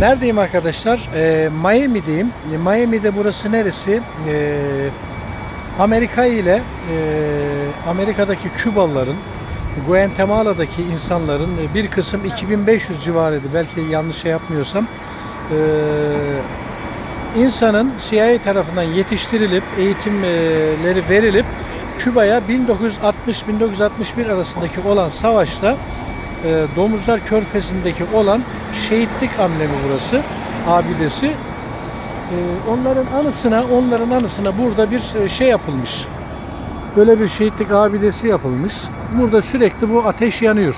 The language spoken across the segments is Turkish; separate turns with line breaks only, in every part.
Neredeyim arkadaşlar? Ee, Miami'deyim. E, Miami'de burası neresi? Ee, Amerika ile e, Amerika'daki Kübalıların, Guatemala'daki insanların e, bir kısım 2500 civarıydı. Belki yanlış şey yapmıyorsam. Ee, insanın CIA tarafından yetiştirilip eğitimleri verilip Küba'ya 1960-1961 arasındaki olan savaşta e, Domuzlar Körfezi'ndeki olan şehitlik amblemi burası, abidesi. E, onların anısına, onların anısına burada bir e, şey yapılmış. Böyle bir şehitlik abidesi yapılmış. Burada sürekli bu ateş yanıyor.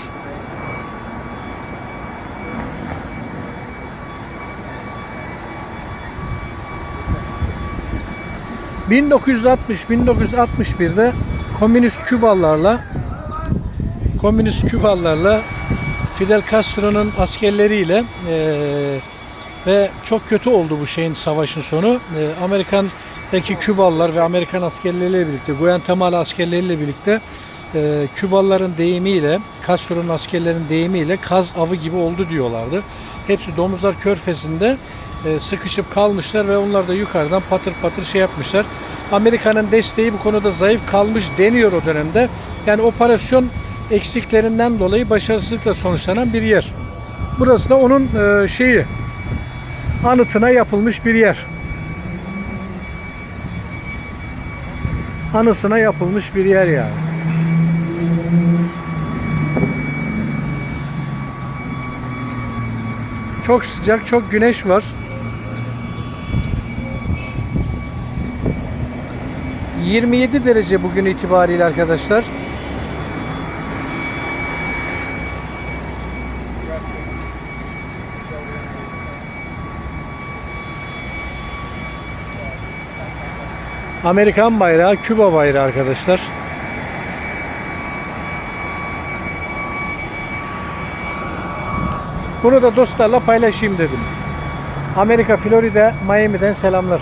...1960-1961'de Komünist Kübalılarla Komünist Kübalılarla Fidel Castro'nun askerleriyle eee, ve çok kötü oldu bu şeyin savaşın sonu. Eee, Amerikan'daki Kübalılar ve Amerikan askerleriyle birlikte, Guatemala askerleriyle birlikte eee, Kübalıların deyimiyle, Castro'nun askerlerin deyimiyle kaz avı gibi oldu diyorlardı. Hepsi Domuzlar Körfezi'nde eee, sıkışıp kalmışlar ve onlar da yukarıdan patır patır şey yapmışlar. Amerika'nın desteği bu konuda zayıf kalmış deniyor o dönemde. Yani operasyon eksiklerinden dolayı başarısızlıkla sonuçlanan bir yer. Burası da onun e, şeyi anıtına yapılmış bir yer. Anısına yapılmış bir yer yani. Çok sıcak, çok güneş var. 27 derece bugün itibariyle arkadaşlar. Amerikan bayrağı, Küba bayrağı arkadaşlar. Bunu da dostlarla paylaşayım dedim. Amerika, Florida, Miami'den selamlar.